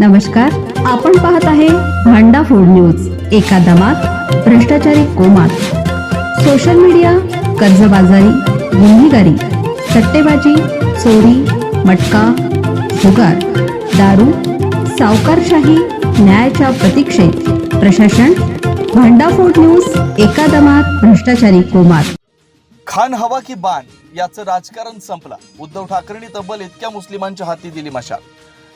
नमस्कार आपण पाहत आहे भांडा फोड न्यूज एका दमात भ्रष्टाचारी कोमात. सोशल मीडिया कर्जबाजारी गुन्हेगारी सट्टेबाजी चोरी मटका जुगार दारू सावकारशाही न्यायाच्या प्रतीक्षेत. प्रशासन भांडा फोड न्यूज एका दमात भ्रष्टाचारी कोमात. खान हवा की बाण याचं राजकारण संपलं. उद्धव ठाकरेंनी तब्बल इतक्या मुस्लिमांच्या हाती दिली मशाल.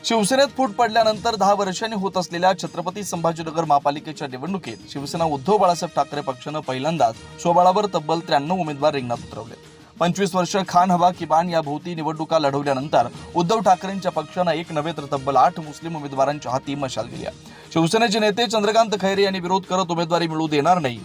शिवसेनेत फूट पडल्यानंतर दहा वर्षांनी होत असलेल्या छत्रपती संभाजीनगर महापालिकेच्या निवडणुकीत शिवसेना उद्धव बाळासाहेब ठाकरे पक्षानं पहिल्यांदाच स्वबळावर तब्बल त्र्याण्णव उमेदवार रिंगणात उतरवले पंचवीस वर्ष खान हवा किमान या भोवती निवडणुका लढवल्यानंतर उद्धव ठाकरेंच्या पक्षानं एक नव्हे तर तब्बल आठ मुस्लिम उमेदवारांच्या हाती मशाल दिली आहे. शिवसेनेचे नेते चंद्रकांत खैरे यांनी विरोध करत उमेदवारी मिळू देणार नाही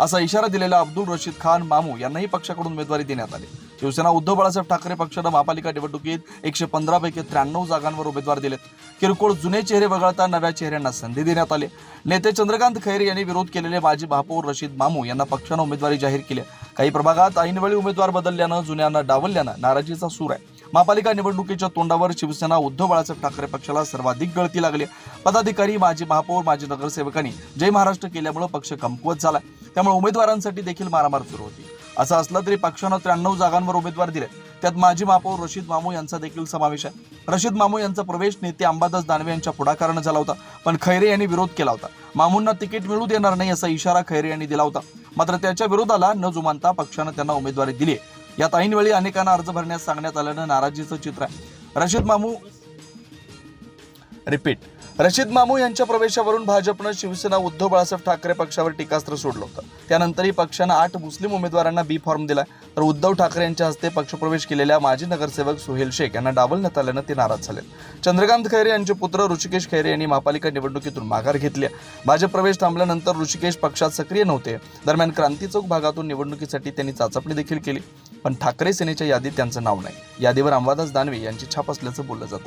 असा इशारा दिलेला अब्दुल रशीद खान मामू यांनाही पक्षाकडून उमेदवारी देण्यात आली शिवसेना उद्धव बाळासाहेब ठाकरे पक्षानं महापालिका निवडणुकीत एकशे पंधरा पैकी त्र्याण्णव जागांवर उमेदवार दिलेत. किरकोळ जुने चेहरे वगळता नव्या चेहऱ्यांना संधी देण्यात आली. नेते चंद्रकांत खैरे यांनी विरोध केलेले माजी महापौर रशीद मामू यांना पक्षानं उमेदवारी जाहीर केली. काही प्रभागात ऐनवेळी उमेदवार बदलल्यानं जुन्यांना डावलल्यानं नाराजीचा सूर आहे. महापालिका निवडणुकीच्या तोंडावर शिवसेना उद्धव बाळासाहेब ठाकरे पक्षाला सर्वाधिक गळती लागली. पदाधिकारी माजी महापौर माजी नगरसेवकांनी जय महाराष्ट्र केल्यामुळे पक्ष कमकुवत झाला. त्यामुळे उमेदवारांसाठी देखील मारामार सुरू होती. असं असलं तरी पक्षानं त्र्याण्णव जागांवर उमेदवार दिले त्यात माजी महापौर रशीद मामू यांचा देखील समावेश आहे. रशीद मामू यांचा प्रवेश नेते अंबादास दानवे यांच्या पुढाकारानं झाला होता पण खैरे यांनी विरोध केला होता. मामूंना तिकीट मिळू देणार नाही असा इशारा खैरे यांनी दिला होता. मात्र त्याच्या विरोधाला न जुमानता पक्षानं त्यांना उमेदवारी दिली यात ऐनवेळी अनेकांना अर्ज भरण्यास सांगण्यात आल्यानं नाराजीचं चित्र आहे. रशीद मामू रिपीट. रशीद मामू यांच्या प्रवेशावरून भाजपनं शिवसेना उद्धव बाळासाहेब ठाकरे पक्षावर टीकास्त्र सोडलं होतं. त्यानंतरही पक्षानं आठ मुस्लिम उमेदवारांना बी फॉर्म दिला तर उद्धव ठाकरे यांच्या हस्ते पक्षप्रवेश केलेल्या माजी नगरसेवक सुहेल शेख यांना डावलण्यात आल्यानं ते नाराज झाले. चंद्रकांत खैरे यांचे पुत्र ऋषिकेश खैरे यांनी महापालिका निवडणुकीतून माघार घेतली भाजप प्रवेश थांबल्यानंतर ऋषिकेश पक्षात सक्रिय नव्हते. दरम्यान क्रांती चौक भागातून निवडणुकीसाठी त्यांनी चाचपणी देखील केली. पण ठाकरे सेनेच्या यादीत त्यांचं नाव नाही. यादीवर अंबादास दानवे यांची छाप असल्याचं बोललं जातं